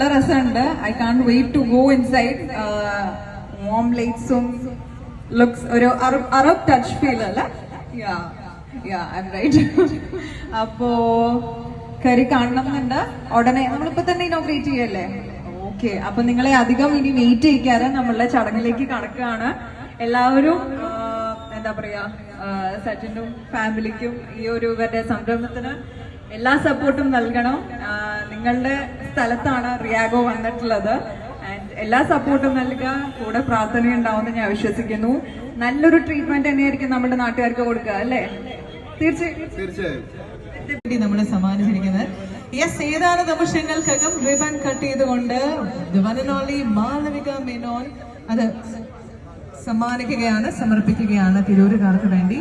നല്ല രസമുണ്ട്. I can wait to go inside warm ലൈറ്റ്സും looks ഒരു അറബ് ടച്ച് ഫീൽ അല്ല? അപ്പോ കരി കാണണമെന്നുണ്ട്. ഉടനെ നമ്മളിപ്പോ തന്നെ ഇനോഗ്രേറ്റ് ചെയ്യല്ലേ? ഓക്കെ അപ്പൊ നിങ്ങളെ അധികം ഇനി വെയിറ്റ് ചെയ്യിക്കാതെ നമ്മളുടെ ചടങ്ങിലേക്ക് കടക്കുകയാണ്. എല്ലാവരും എന്താ പറയാ സച്ചിനും ഫാമിലിക്കും ഈ ഒരു ഇവരുടെ സംരംഭത്തിന് എല്ലാ സപ്പോർട്ടും നൽകണം. നിങ്ങളുടെ സ്ഥലത്താണ് റിയാഗോ വന്നിട്ടുള്ളത്. ആൻഡ് എല്ലാ സപ്പോർട്ടും നൽകുക കൂടെ പ്രാർത്ഥന ഉണ്ടാവുമെന്ന് ഞാൻ വിശ്വസിക്കുന്നു. നല്ലൊരു ട്രീറ്റ്മെന്റ് തന്നെയായിരിക്കും നമ്മുടെ നാട്ടുകാർക്ക് കൊടുക്കുക അല്ലേ? തീർച്ചയായും. നമ്മൾ സമ്മാനിച്ചിരിക്കുന്നത് യെസ് ഏതാനും നിമിഷങ്ങൾക്കകം റിബൺ കട്ട് ചെയ്തുകൊണ്ട്? ഓൺലി മാളവിക മേനോൻ അത് സമ്മാനിക്കുകയാണ് സമർപ്പിക്കുകയാണ് തിരൂരുകാർക്ക് വേണ്ടി.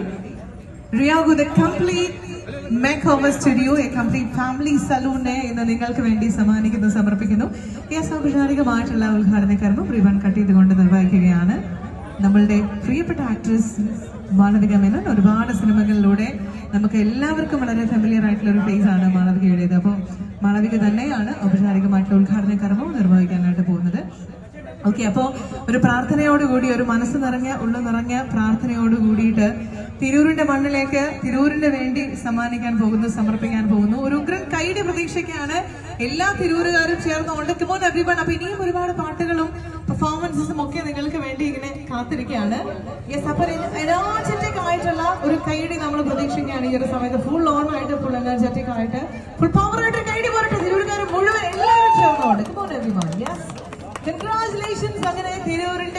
റിയാഗു the complete over studio a complete family സലൂണിനെ ഇന്ന് നിങ്ങൾക്ക് വേണ്ടി സമ്മാനിക്കുന്നു സമർപ്പിക്കുന്നു. ഈ ഔപചാരികമായിട്ടുള്ള ഉദ്ഘാടന കർമ്മം റിബൺ കട്ട് ചെയ്തുകൊണ്ട് നിർവഹിക്കുകയാണ്. നമ്മളുടെ പ്രിയപ്പെട്ട ആക്ട്രസ് മാളവിക മേനോൻ. ഒരുപാട് സിനിമകളിലൂടെ നമുക്ക് എല്ലാവർക്കും വളരെ ഫെമിലിയർ ആയിട്ടുള്ള ഒരു ഫേസ് ആണ് മാളവികയുടേത്. അപ്പോൾ മാളവിക തന്നെയാണ് ഔപചാരികമായിട്ടുള്ള ഉദ്ഘാടന കർമ്മം നിർവഹിക്കാനായിട്ട് പോകുന്നത്. ഓക്കെ അപ്പോൾ ഒരു പ്രാർത്ഥനയോടുകൂടി ഒരു മനസ്സ് നിറഞ്ഞ ഉള്ളു നിറഞ്ഞ പ്രാർത്ഥനയോട് കൂടിയിട്ട് തിരൂരിന്റെ മണ്ണിലേക്ക് തിരൂരിന്റെ വേണ്ടി സമ്മാനിക്കാൻ പോകുന്നു സമർപ്പിക്കാൻ പോകുന്നു. ഒരു ഉഗ്രൻ കൈയുടെ പ്രതീക്ഷയ്ക്കാണ് എല്ലാ തിരൂരുകാരും ചേർന്നുകൊണ്ട് കിമോൻ എവ്രിവൺ അപ്പൊ ഇനിയും ഒരുപാട് പാട്ടുകളും പെർഫോമൻസസും ഒക്കെ നിങ്ങൾക്ക് വേണ്ടി ഇങ്ങനെ കാത്തിരിക്കുകയാണ്. യെസ് അപ്പൊ എനർജറ്റിക് ആയിട്ടുള്ള ഒരു കൈയുടെ നമ്മൾ പ്രതീക്ഷിക്കുകയാണ്. ഈ ഒരു സമയത്ത് ഫുൾ ഓൺ ആയിട്ട് ഫുൾ എനർജറ്റിക് ആയിട്ട് ഫുൾ പവർ ആയിട്ട് കൈഡി പോരട്ടെ തിരൂരുകാർ മുഴുവൻ എല്ലാവരും ചേർന്നുകൊണ്ട് കിമോൻ എവ്രിവൺ യെസ് കൺഗ്രാചുലേഷൻസ് അങ്ങനെ തിരൂരിന്റെ